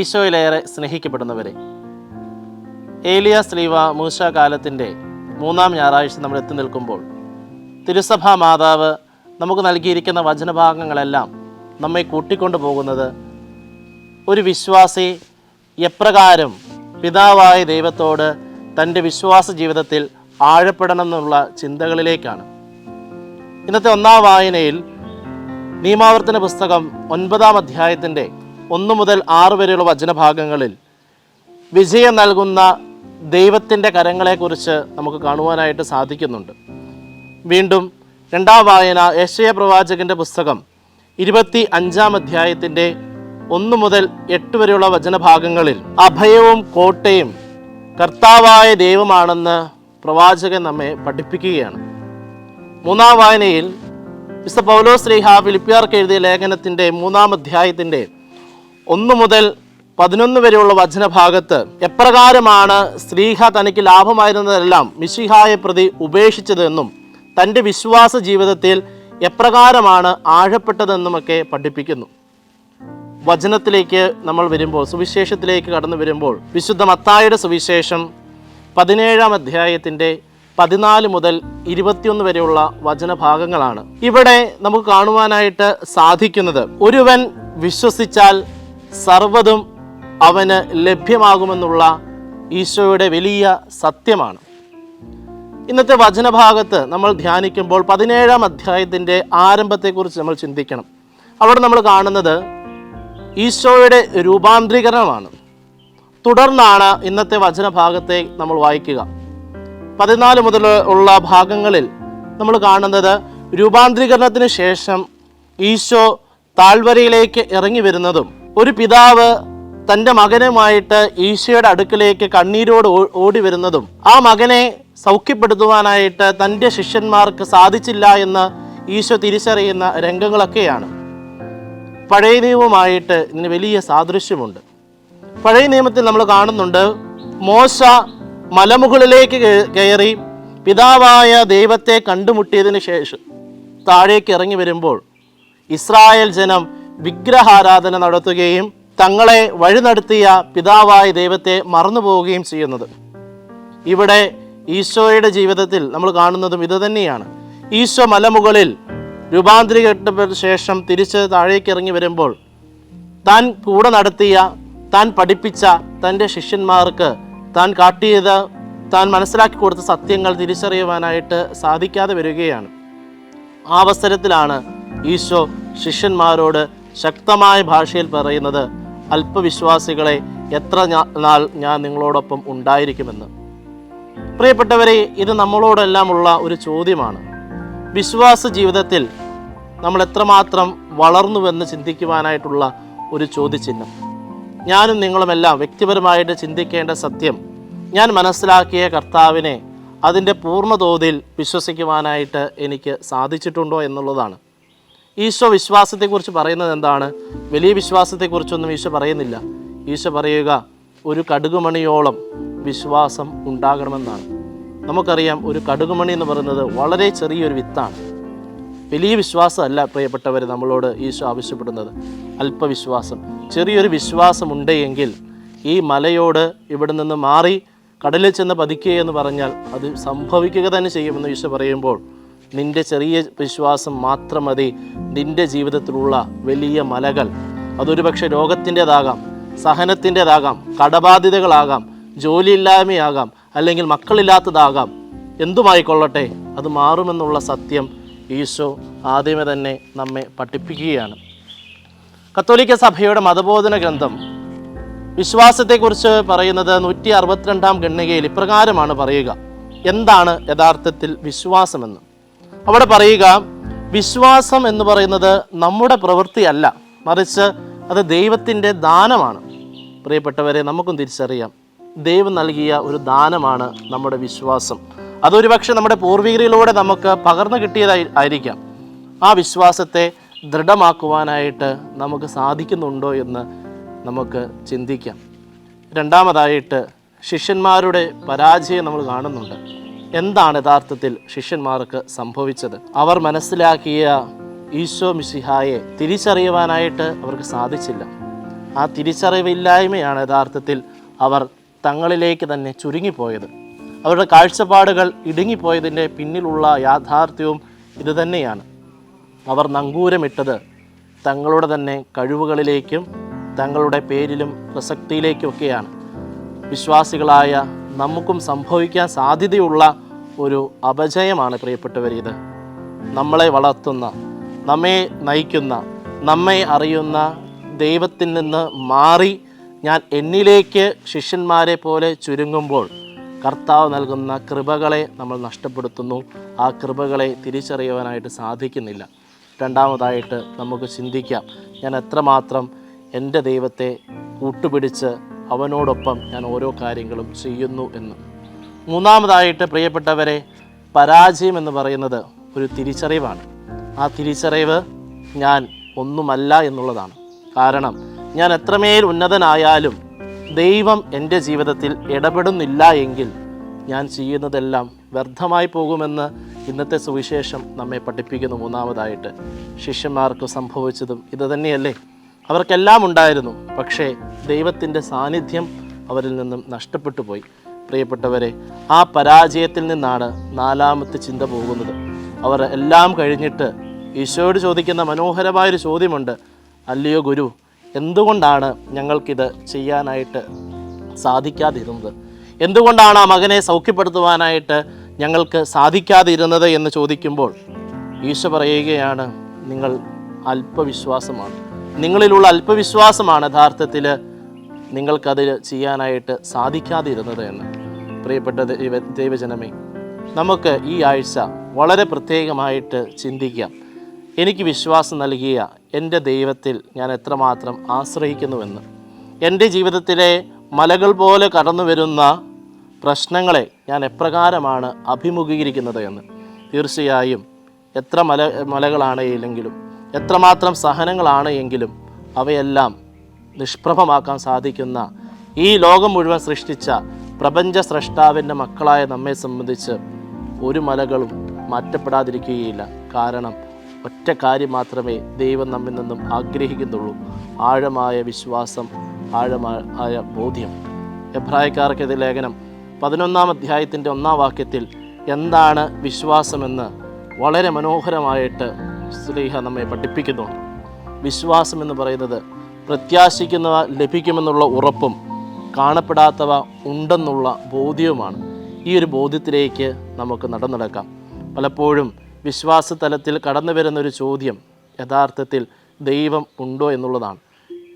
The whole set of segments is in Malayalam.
ഈശോയിലേറെ സ്നേഹിക്കപ്പെടുന്നവരെ. ഏലിയ സ്ലീവ മൂശ കാലത്തിന്റെ മൂന്നാം ഞായറാഴ്ച നമ്മൾ എത്തി നിൽക്കുമ്പോൾ തിരുസഭാ മാതാവ് നമുക്ക് നൽകിയിരിക്കുന്ന വചനഭാഗങ്ങളെല്ലാം നമ്മെ കൂട്ടിക്കൊണ്ടു പോകുന്നത് ഒരു വിശ്വാസി എപ്രകാരം പിതാവായ ദൈവത്തോട് തന്റെ വിശ്വാസ ജീവിതത്തിൽ ആഴപ്പെടണം എന്നുള്ള ചിന്തകളിലേക്കാണ്. ഇന്നത്തെ ഒന്നാം വായനയിൽ നിയമാവർത്തന പുസ്തകം ഒൻപതാം അധ്യായത്തിന്റെ ഒന്ന് മുതൽ ആറ് വരെയുള്ള വചനഭാഗങ്ങളിൽ വിജയം നൽകുന്ന ദൈവത്തിന്റെ കരങ്ങളെക്കുറിച്ച് നമുക്ക് കാണുവാനായിട്ട് സാധിക്കുന്നുണ്ട്. വീണ്ടും രണ്ടാം വായന ഏഷ്യ പ്രവാചകന്റെ പുസ്തകം ഇരുപത്തി അഞ്ചാം അധ്യായത്തിന്റെ ഒന്ന് മുതൽ എട്ട് വരെയുള്ള വചനഭാഗങ്ങളിൽ അഭയവും കോട്ടയും കർത്താവായ ദൈവമാണെന്ന് പ്രവാചകൻ നമ്മെ പഠിപ്പിക്കുകയാണ്. മൂന്നാം വായനയിൽ മിസ്റ്റർ പൗലോ ശ്രീഹ ഫിലിപ്പിയാർക്ക് എഴുതിയ ലേഖനത്തിന്റെ മൂന്നാം അധ്യായത്തിന്റെ ഒന്ന് മുതൽ പതിനൊന്ന് വരെയുള്ള വചനഭാഗത്ത് എപ്രകാരമാണ് സ്ത്രീഹ തനിക്ക് ലാഭമായിരുന്നതെല്ലാം മിശിഹായെ പ്രതി ഉപേക്ഷിച്ചതെന്നും തന്റെ വിശ്വാസ ജീവിതത്തിൽ എപ്രകാരമാണ് ആഴപ്പെട്ടതെന്നുമൊക്കെ പഠിപ്പിക്കുന്നു. വചനത്തിലേക്ക് നമ്മൾ വരുമ്പോൾ സുവിശേഷത്തിലേക്ക് കടന്നു വരുമ്പോൾ വിശുദ്ധ മത്തായുടെ സുവിശേഷം പതിനേഴാം അധ്യായത്തിന്റെ പതിനാല് മുതൽ ഇരുപത്തിയൊന്ന് വരെയുള്ള വചനഭാഗങ്ങളാണ്. ഇവിടെ നമുക്ക് കാണുവാനായിട്ട് സാധിക്കുന്നത് ഒരുവൻ വിശ്വസിച്ചാൽ സർവതും അവന് ലഭ്യമാകുമെന്നുള്ള ഈശോയുടെ വലിയ സത്യമാണ്. ഇന്നത്തെ വചനഭാഗത്ത് നമ്മൾ ധ്യാനിക്കുമ്പോൾ പതിനേഴാം അധ്യായത്തിന്റെ ആരംഭത്തെക്കുറിച്ച് നമ്മൾ ചിന്തിക്കണം. അവിടെ നമ്മൾ കാണുന്നത് ഈശോയുടെ രൂപാന്തരീകരണമാണ്. തുടർന്നാണ് ഇന്നത്തെ വചനഭാഗത്തെ നമ്മൾ വായിക്കുക. പതിനാല് മുതൽ ഉള്ള ഭാഗങ്ങളിൽ നമ്മൾ കാണുന്നത് രൂപാന്തരീകരണത്തിന് ശേഷം ഈശോ താഴ്വരയിലേക്ക് ഇറങ്ങി വരുന്നതും ഒരു പിതാവ് തന്റെ മകനുമായിട്ട് ഈശോയുടെ അടുക്കിലേക്ക് കണ്ണീരോട് ഓടി വരുന്നതും ആ മകനെ സൗഖ്യപ്പെടുത്തുവാനായിട്ട് തന്റെ ശിഷ്യന്മാർക്ക് സാധിച്ചില്ല എന്ന് ഈശോ തിരിച്ചറിയുന്ന രംഗങ്ങളൊക്കെയാണ്. പഴയ നിയമവുമായിട്ട് ഇതിന് വലിയ സാദൃശ്യമുണ്ട്. പഴയ നിയമത്തിൽ നമ്മൾ കാണുന്നുണ്ട് മോശ മലമുകളിലേക്ക് കയറി പിതാവായ ദൈവത്തെ കണ്ടുമുട്ടിയതിന് ശേഷം താഴേക്ക് ഇറങ്ങി വരുമ്പോൾ ഇസ്രായേൽ ജനം വിഗ്രഹാരാധന നടത്തുകയും തങ്ങളെ വഴി നടത്തിയ പിതാവായ ദൈവത്തെ മറന്നു പോവുകയും ചെയ്യുന്നത്. ഇവിടെ ഈശോയുടെ ജീവിതത്തിൽ നമ്മൾ കാണുന്നതും ഇത് തന്നെയാണ്. ഈശോ മലമുകളിൽ രൂപാന്തരീകപ്പെട്ട ശേഷം തിരിച്ച് താഴേക്ക് ഇറങ്ങി വരുമ്പോൾ താൻ കൂടെ നടത്തിയ താൻ പഠിപ്പിച്ച തന്റെ ശിഷ്യന്മാർക്ക് താൻ കാട്ടിയത് താൻ മനസ്സിലാക്കി കൊടുത്ത സത്യങ്ങൾ തിരിച്ചറിയുവാനായിട്ട് സാധിക്കാതെ വരികയാണ്. ആ അവസരത്തിലാണ് ഈശോ ശിഷ്യന്മാരോട് ശക്തമായ ഭാഷയിൽ പറയുന്നത് അല്പവിശ്വാസികളെ എത്ര നാൾ ഞാൻ നിങ്ങളോടൊപ്പം ഉണ്ടായിരിക്കുമെന്ന്. പ്രിയപ്പെട്ടവരെ ഇത് നമ്മളോടെല്ലാമുള്ള ഒരു ചോദ്യമാണ്. വിശ്വാസ ജീവിതത്തിൽ നമ്മൾ എത്രമാത്രം വളർന്നുവെന്ന് ചിന്തിക്കുവാനായിട്ടുള്ള ഒരു ചോദ്യചിഹ്നം. ഞാനും നിങ്ങളുമെല്ലാം വ്യക്തിപരമായിട്ട് ചിന്തിക്കേണ്ട സത്യം ഞാൻ മനസ്സിലാക്കിയ കർത്താവിനെ അതിന്റെ പൂർണതോതിൽ വിശ്വസിക്കുവാനായിട്ട് എനിക്ക് സാധിച്ചിട്ടുണ്ടോ എന്നുള്ളതാണ്. ഈശോ വിശ്വാസത്തെക്കുറിച്ച് പറയുന്നത് എന്താണ്? വലിയ വിശ്വാസത്തെക്കുറിച്ചൊന്നും ഈശോ പറയുന്നില്ല. ഈശോ പറയുക ഒരു കടുകുമണിയോളം വിശ്വാസം ഉണ്ടാകണമെന്നാണ്. നമുക്കറിയാം ഒരു കടുകുമണി എന്ന് പറയുന്നത് വളരെ ചെറിയൊരു വിത്താണ്. വലിയ വിശ്വാസമല്ല പ്രിയപ്പെട്ടവർ നമ്മളോട് ഈശോ ആവശ്യപ്പെടുന്നത്. അല്പവിശ്വാസം. ചെറിയൊരു വിശ്വാസമുണ്ടെങ്കിൽ ഈ മലയോട് ഇവിടെ നിന്ന് മാറി കടലിൽ ചെന്ന് പതിക്കുക എന്ന് പറഞ്ഞാൽ അത് സംഭവിക്കുക തന്നെ ചെയ്യുമെന്ന് ഈശോ പറയുമ്പോൾ നിന്റെ ചെറിയ വിശ്വാസം മാത്രം മതി. നിന്റെ ജീവിതത്തിലുള്ള വലിയ മലകൾ. അതൊരു പക്ഷേ രോഗത്തിന്റെതാകാം സഹനത്തിന്റെതാകാം കടബാധ്യതകളാകാം ജോലിയില്ലായ്മയാകാം അല്ലെങ്കിൽ മക്കളില്ലാത്തതാകാം. എന്തുമായിക്കൊള്ളട്ടെ അത് മാറുമെന്നുള്ള സത്യം ഈശോ ആദ്യമേ തന്നെ നമ്മെ പഠിപ്പിക്കുകയാണ്. കത്തോലിക്ക സഭയുടെ മതബോധന ഗ്രന്ഥം വിശ്വാസത്തെക്കുറിച്ച് പറയുന്നത് നൂറ്റി അറുപത്തിരണ്ടാം ഗണ്ണികയിൽ ഇപ്രകാരമാണ് പറയുക. എന്താണ് യഥാർത്ഥത്തിൽ വിശ്വാസമെന്ന്? അവിടെ പറയുക വിശ്വാസം എന്ന് പറയുന്നത് നമ്മുടെ പ്രവൃത്തിയല്ല. മറിച്ച് അത് ദൈവത്തിന്റെ ദാനമാണ്. പ്രിയപ്പെട്ടവരെ നമുക്കും തിരിച്ചറിയാം. ദൈവം നൽകിയ ഒരു ദാനമാണ് നമ്മുടെ വിശ്വാസം. അതൊരു പക്ഷെ നമ്മുടെ പൂർവികരിലൂടെ നമുക്ക് പകർന്നു കിട്ടിയതായി ആയിരിക്കാം. ആ വിശ്വാസത്തെ ദൃഢമാക്കുവാനായിട്ട് നമുക്ക് സാധിക്കുന്നുണ്ടോ എന്ന് നമുക്ക് ചിന്തിക്കാം. രണ്ടാമതായിട്ട് ശിഷ്യന്മാരുടെ പരാജയം നമ്മൾ കാണുന്നുണ്ട്. എന്താണ് യഥാർത്ഥത്തിൽ ശിഷ്യന്മാർക്ക് സംഭവിച്ചത്? അവർ മനസ്സിലാക്കിയ ഈശോ മിശിഹായെ തിരിച്ചറിയുവാനായിട്ട് അവർക്ക് സാധിച്ചില്ല. ആ തിരിച്ചറിവില്ലായ്മയാണ് യഥാർത്ഥത്തിൽ അവർ തങ്ങളിലേക്ക് തന്നെ ചുരുങ്ങിപ്പോയത്. അവരുടെ കാഴ്ചപ്പാടുകൾ ഇടുങ്ങിപ്പോയതിന്റെ പിന്നിലുള്ള യാഥാർത്ഥ്യവും ഇതുതന്നെയാണ്. അവർ നങ്കൂരമിട്ടത് തങ്ങളുടെ തന്നെ കഴിവുകളിലേക്കും തങ്ങളുടെ പേരിലും പ്രസക്തിയിലേക്കുമൊക്കെയാണ് വിശ്വാസികളായ നമുക്കും സംഭവിക്കാൻ സാധ്യതയുള്ള ഒരു അപജയമാണ് പ്രിയപ്പെട്ടവർ ഇത്. നമ്മളെ വളർത്തുന്ന നമ്മെ നയിക്കുന്ന നമ്മെ അറിയുന്ന ദൈവത്തിൽ നിന്ന് മാറി ഞാൻ എന്നിലേക്ക് ശിഷ്യന്മാരെ പോലെ ചുരുങ്ങുമ്പോൾ കർത്താവ് നൽകുന്ന കൃപകളെ നമ്മൾ നഷ്ടപ്പെടുത്തുന്നു. ആ കൃപകളെ തിരിച്ചറിയുവാനായിട്ട് സാധിക്കുന്നില്ല. രണ്ടാമതായിട്ട് നമുക്ക് ചിന്തിക്കാം ഞാൻ എത്രമാത്രം എന്റെ ദൈവത്തെ കൂട്ടുപിടിച്ച് അവനോടൊപ്പം ഞാൻ ഓരോ കാര്യങ്ങളും ചെയ്യുന്നു എന്ന്. മൂന്നാമതായിട്ട് പ്രിയപ്പെട്ടവരെ പരാജയം എന്ന് പറയുന്നത് ഒരു തിരിച്ചറിവാണ്. ആ തിരിച്ചറിവ് ഞാൻ ഒന്നുമല്ല എന്നുള്ളതാണ്. കാരണം ഞാൻ എത്രമേൽ ഉന്നതനായാലും ദൈവം എന്റെ ജീവിതത്തിൽ ഇടപെടുന്നില്ല എങ്കിൽ ഞാൻ ചെയ്യുന്നതെല്ലാം വ്യർത്ഥമായി പോകുമെന്ന് ഇന്നത്തെ സുവിശേഷം നമ്മെ പഠിപ്പിക്കുന്നു മൂന്നാമതായിട്ട്. ശിഷ്യന്മാർക്ക് സംഭവിച്ചതും ഇത് തന്നെയല്ലേ? അവർക്കെല്ലാം ഉണ്ടായിരുന്നു. പക്ഷേ ദൈവത്തിന്റെ സാന്നിധ്യം അവരിൽ നിന്നും നഷ്ടപ്പെട്ടു പോയി. പ്രിയപ്പെട്ടവരെ ആ പരാജയത്തിൽ നിന്നാണ് നാലാമത്തെ ചിന്ത പോകുന്നത്. അവർ എല്ലാം കഴിഞ്ഞിട്ട് ഈശോയോട് ചോദിക്കുന്ന മനോഹരമായൊരു ചോദ്യമുണ്ട്. അല്ലയോ ഗുരു എന്തുകൊണ്ടാണ് ഞങ്ങൾക്കിത് ചെയ്യാനായിട്ട് സാധിക്കാതിരുന്നത്? എന്തുകൊണ്ടാണ് ആ മകനെ സൗഖ്യപ്പെടുത്തുവാനായിട്ട് ഞങ്ങൾക്ക് സാധിക്കാതിരുന്നത്? എന്ന് ചോദിക്കുമ്പോൾ ഈശോ പറയുകയാണ് നിങ്ങൾ അല്പവിശ്വാസമാണ്. നിങ്ങളിലുള്ള അല്പവിശ്വാസമാണ് യഥാർത്ഥത്തിൽ നിങ്ങൾക്കത് ചെയ്യാനായിട്ട് സാധിക്കാതിരുന്നത് എന്ന്. പ്രിയപ്പെട്ട ദൈവ ദൈവജനമേ നമുക്ക് ഈ ആഴ്ച വളരെ പ്രത്യേകമായിട്ട് ചിന്തിക്കാം. എനിക്ക് വിശ്വാസം നൽകിയ എന്റെ ദൈവത്തിൽ ഞാൻ എത്രമാത്രം ആശ്രയിക്കുന്നുവെന്ന്. എന്റെ ജീവിതത്തിലെ മലകൾ പോലെ കടന്നു വരുന്ന പ്രശ്നങ്ങളെ ഞാൻ എപ്രകാരമാണ് അഭിമുഖീകരിക്കുന്നത് എന്ന്. തീർച്ചയായും എത്ര മല മലകളാണ് എങ്കിലും എത്രമാത്രം സഹനങ്ങളാണ് എങ്കിലും അവയെല്ലാം നിഷ്പ്രഭമാക്കാൻ സാധിക്കുന്ന ഈ ലോകം മുഴുവൻ സൃഷ്ടിച്ച പ്രപഞ്ച സ്രഷ്ടാവിന്റെ മക്കളായ നമ്മെ സംബന്ധിച്ച് ഒരു മലകളും മാറ്റപ്പെടാതിരിക്കുകയില്ല. കാരണം ഒറ്റ കാര്യം മാത്രമേ ദൈവം നമ്മിൽ നിന്നും ആഗ്രഹിക്കുന്നുള്ളൂ. ആഴമായ വിശ്വാസം ആഴമായ ബോധ്യം. എബ്രായക്കാർക്കെതി ലേഖനം പതിനൊന്നാം അധ്യായത്തിന്റെ ഒന്നാം വാക്യത്തിൽ എന്താണ് വിശ്വാസമെന്ന് വളരെ മനോഹരമായിട്ട് സ്ലീഹ നമ്മെ പഠിപ്പിക്കുന്നുണ്ട് വിശ്വാസം എന്ന് പറയുന്നത് പ്രത്യാശിക്കുന്നവ ലഭിക്കുമെന്നുള്ള ഉറപ്പും കാണപ്പെടാത്തവ ഉണ്ടെന്നുള്ള ബോധ്യവുമാണ്. ഈ ഒരു ബോധ്യത്തിലേക്ക് നമുക്ക് നടന്നിടക്കാം. പലപ്പോഴും വിശ്വാസ തലത്തിൽ കടന്നു വരുന്നൊരു ചോദ്യം യഥാർത്ഥത്തിൽ ദൈവം ഉണ്ടോ എന്നുള്ളതാണ്.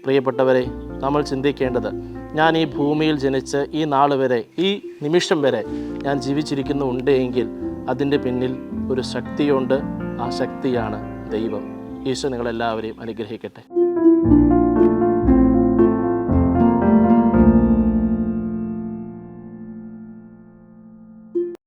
പ്രിയപ്പെട്ടവരെ നമ്മൾ ചിന്തിക്കേണ്ടത് ഞാൻ ഈ ഭൂമിയിൽ ജനിച്ച് ഈ നാൾ വരെ ഈ നിമിഷം വരെ ഞാൻ ജീവിച്ചിരിക്കുന്നുണ്ട് എങ്കിൽ അതിന്റെ പിന്നിൽ ഒരു ശക്തിയുണ്ട് ആ ശക്തിയാണ് ദൈവം. ഈശോ നിങ്ങളെല്ലാവരെയും അനുഗ്രഹിക്കട്ടെ.